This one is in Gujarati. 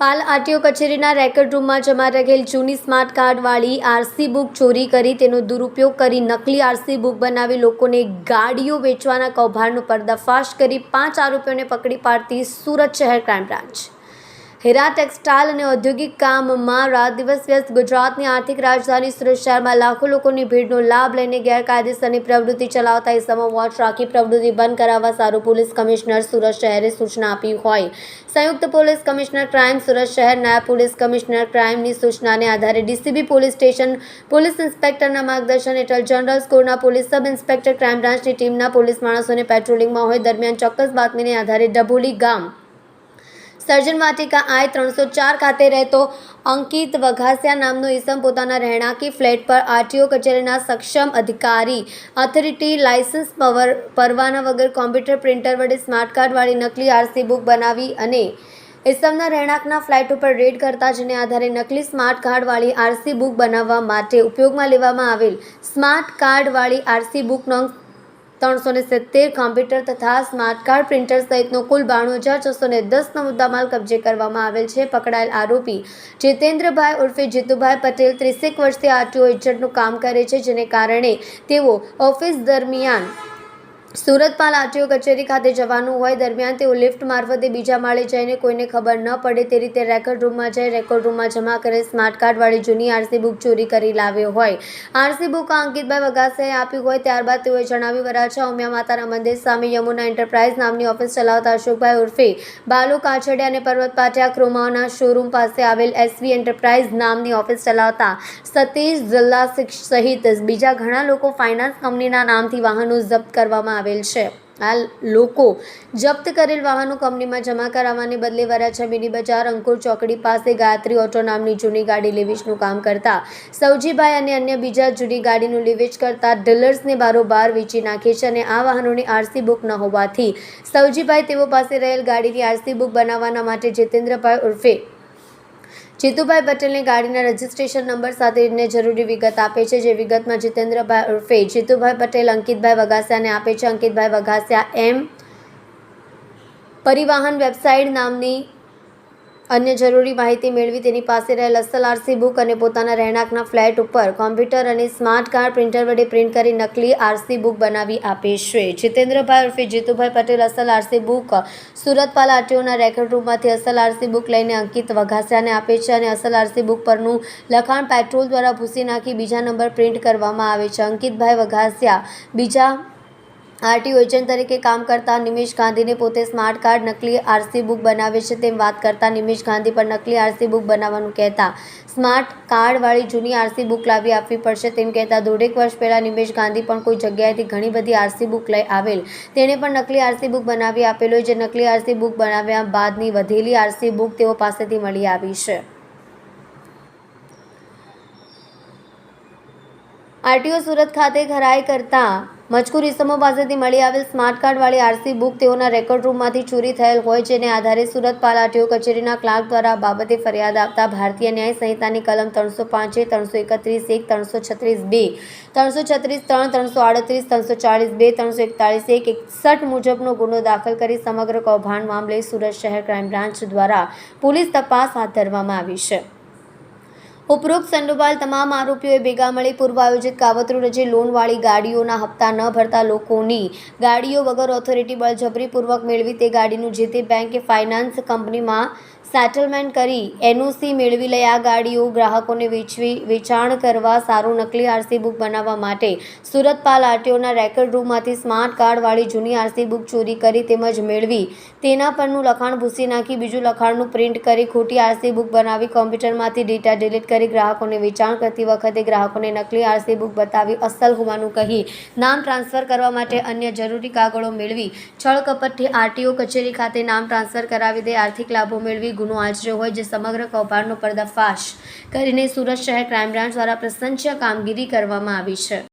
પાલ આરટીઓ કચેરીના રેકર્ડ રૂમમાં જમા રહેલ જૂની સ્માર્ટ કાર્ડવાળી આરસી બુક ચોરી કરી. તેનો દુરુપયોગ કરી નકલી આરસી બુક બનાવી લોકોને ગાડીઓ વેચવાના કૌભાંડનો પર્દાફાશ કરી પાંચ આરોપીઓને પકડી પાડતી સુરત શહેર ક્રાઇમ બ્રાન્ચ. હીરા ટેક્સટાઇલ અને ઔદ્યોગિક કામમાં રાત દિવસ વ્યસ્ત ગુજરાતની આર્થિક રાજધાની સુરત શહેરમાં લાખો લોકોની ભીડનો લાભ લઈને ગેરકાયદેસરની પ્રવૃત્તિ ચલાવતા ઇસમો વોચ રાખી પ્રવૃત્તિ બંધ કરાવવા સારું પોલીસ કમિશનર સુરત શહેરે સૂચના આપી હોય. સંયુક્ત પોલીસ કમિશનર ક્રાઇમ સુરત શહેર, નાયબ પોલીસ કમિશનર ક્રાઇમની સૂચનાને આધારે ડીસીબી પોલીસ સ્ટેશન, પોલીસ ઇન્સ્પેક્ટરના માર્ગદર્શન હેઠળ જનરલ સ્કોરના પોલીસ સબ ઇન્સ્પેક્ટર, ક્રાઇમ બ્રાન્ચની ટીમના પોલીસ માણસોને પેટ્રોલિંગમાં હોય દરમિયાન ચોક્કસ બાતમીને આધારે ડભોલી ગામ સર્જન વાટિકા આઈ ત્રણસો ચાર ખાતે રહેતો અંકિત વઘાસિયા નામનો ઈસમ પોતાના રહેણાંકી ફ્લેટ પર આરટીઓ કચેરીના સક્ષમ અધિકારી ઓથોરિટી લાયસન્સ પવર, પરવાના વગર કોમ્પ્યુટર પ્રિન્ટર વડે સ્માર્ટ કાર્ડવાળી નકલી આરસી બુક બનાવી અને ઇસમના રહેણાંકના ફ્લેટ ઉપર રેડ કરતા જેને આધારે નકલી સ્માર્ટ કાર્ડવાળી આરસી બુક બનાવવા માટે ઉપયોગમાં લેવામાં આવેલ સ્માર્ટ કાર્ડવાળી આરસી બુક નંગ ત્રણસો ને સિત્તેર કોમ્પ્યુટર તથા સ્માર્ટ કાર્ડ પ્રિન્ટર સહિતનો કુલ બાણું હજાર છસો ને દસનો મુદ્દામાલ કબજે કરવામાં આવેલ છે, પકડાયેલ આરોપી જીતેન્દ્રભાઈ ઉર્ફે જીતુભાઈ પટેલ ત્રીસેક વર્ષથી આરટીઓ એજન્ટનું કામ કરે છે, જેને કારણે તેઓ ઓફિસ દરમિયાન સુરતપાલ આરટીઓ કચેરી ખાતે જવાનું હોય દરમિયાન તેઓ લિફ્ટ મારફતે બીજા માળે જઈને કોઈને ખબર ન પડે તે રીતે રેકોર્ડ રૂમમાં જઈ રેકોર્ડ રૂમમાં જમા કરેલ સ્માર્ટ કાર્ડવાળી જૂની આરસી બુક ચોરી કરી લાવ્યો હોય. આરસી બુક અંકિતભાઈ વગાસાએ આપી હોય ત્યારબાદ તેઓએ જણાવ્યું, વરાછા ઉમિયા માતાના મંદિર સામે યમુના એન્ટરપ્રાઇઝ નામની ઓફિસ ચલાવતા અશોકભાઈ ઉર્ફે બાલુ કાછડિયા અને પર્વત પાટિયા ક્રોમાઓના શોરૂમ પાસે આવેલ એસવી એન્ટરપ્રાઇઝ નામની ઓફિસ ચલાવતા સતીશ જિલ્લા સહિત બીજા ઘણા લોકો ફાઇનાન્સ કંપનીના નામથી વાહનો જપ્ત કરવામાં આવેલ છે. આ લોકો જપ્ત કરેલ વાહનો કંપનીમાં જમા કરાવવાને બદલે વરાછા મિની બજાર, અંકુર ચોકડી પાસે ગાયત્રી ઓટો નામની જૂની ગાડી લીવેચનું કામ કરતા. સૌજીભાઈ અને અન્ય બીજા જૂની ગાડીનું લીવેચ કરતા ડીલર્સને બારોબાર વેચી નાખે છે અને આ વાહનોની આરસી બુક ન હોવાથી સૌજીભાઈ તેઓ પાસે રહેલ ગાડીની આરસી બુક બનાવવાના માટે જીતેન્દ્રભાઈ ઉર્ફે જીતુભાઈ પટેલની ગાડીના રજિસ્ટ્રેશન નંબર સાથે જરૂરી વિગત આપે છે, જે વિગતમાં જીતેન્દ્રભાઈ ઉર્ફે જીતુભાઈ પટેલ, અંકિતભાઈ વઘાસિયાને આપે છે. અંકિતભાઈ વઘાસિયા એમ પરિવહન વેબસાઇટ નામની અન્ય જરૂરી માહિતી મેળવી તેની પાસે રહેલ અસલ આરસી બુક અને પોતાના રહેણાંકના ફ્લેટ ઉપર કોમ્પ્યુટર અને સ્માર્ટ કાર્ડ પ્રિન્ટર વડે પ્રિન્ટ કરી નકલી આરસી બુક બનાવી આપે છે. જીતેન્દ્રભાઈ ઉર્ફે જીતુભાઈ પટેલ અસલ આરસી બુક સુરતપાલ આરટીઓના રેકર્ડ રૂમમાંથી અસલ આરસી બુક લઈને અંકિત વઘાસિયાને આપે છે અને અસલ આરસી બુક પરનું લખાણ પેટ્રોલ દ્વારા ભૂસી નાખી બીજા નંબર પ્રિન્ટ કરવામાં આવે છે. અંકિતભાઈ વઘાસિયા, બીજા આરટીઓ એજન્ટ તરીકે કામ કરતા નિમેશ ગાંધીને પોતે સ્માર્ટ કાર્ડ નકલી આરસી બુક બનાવે છે તેમ વાત કરતા નિમેશ ગાંધી પર નકલી આરસી બુક બનાવવાનું કહેતા. સ્માર્ટ કાર્ડવાળી જૂની આરસી બુક લાવી આપવી પડશે તેમ કહેતા દોઢેક વર્ષ પહેલાં નિમેશ ગાંધી પણ કોઈ જગ્યાએથી ઘણી બધી આરસી બુક લઈ આવેલ. તેણે પણ નકલી આરસી બુક બનાવી આપેલો જે નકલી આરસી બુક બનાવ્યા બાદની વધેલી આરસી બુક તેઓ પાસેથી મળી આવી છે. આરટીઓ સુરત ખાતે ખરાઈ કરતા મજકૂર ઇસમો પાસેથી મળી આવેલ સ્માર્ટ કાર્ડવાળી આરસી બુક તેઓના રેકોર્ડ રૂમમાંથી ચોરી થયેલ હોય જેને આધારે સુરત પાલ આરટીઓ કચેરીના ક્લાર્ક દ્વારા બાબતે ફરિયાદ આપતા ભારતીય ન્યાય સંહિતાની કલમ ત્રણસો પાંચે ત્રણસો એકત્રીસ એક, ત્રણસો છત્રીસ બે, ત્રણસો છત્રીસ ત્રણ, ત્રણસો આડત્રીસ, ત્રણસો ચાળીસ બે, ત્રણસો એકતાળીસ એક, એકસઠ મુજબનો ગુનો દાખલ કરી સમગ્ર કૌભાંડ મામલે સુરત શહેર ક્રાઇમ બ્રાન્ચ દ્વારા પોલીસ તપાસ હાથ ધરવામાં આવી છે. ઉપરોક્ત સંડોભાલ તમામ આરોપીઓએ ભેગા મળી પૂર્વ આયોજિત કાવતરું રજે લોનવાળી ગાડીઓના હપ્તા ન ભરતા લોકોની ગાડીઓ વગર ઓથોરિટી બળજબરીપૂર્વક મેળવી તે ગાડીનું જે તે બેંક ફાઇનાન્સ કંપનીમાં સેટલમેન્ટ કરી એનઓસી મેળવી લઈ આ ગાડીઓ ગ્રાહકોને વેચવી, વેચાણ કરવા, સારું નકલી આરસી બુક બનાવવા માટે સુરત પાલ આરટીઓના રેકર્ડ રૂમમાંથી સ્માર્ટ કાર્ડવાળી જૂની આરસી બુક ચોરી કરી તેમજ મેળવી. તેના પરનું લખાણ ભૂસી નાખી બીજું લખાણનું પ્રિન્ટ કરી ખોટી આરસી બુક બનાવી કોમ્પ્યુટરમાંથી ડેટા ડિલીટ કરી ગ્રાહકોને વેચાણ કરતી વખતે ગ્રાહકોને નકલી આરસી બુક બતાવી અસલ હોવાનું કહી નામ ટ્રાન્સફર કરવા માટે અન્ય જરૂરી કાગળો મેળવી. છળ કપટથી આરટીઓ કચેરી ખાતે નામ ટ્રાન્સફર કરાવી દે, આર્થિક લાભો મેળવી ગુનો આચર્યો હોય જે સમગ્ર કૌભાંડનો પર્દાફાશ કરીને સુરત શહેર ક્રાઇમ બ્રાન્ચ દ્વારા પ્રશંસ્ય કામગીરી કરવામાં આવી છે.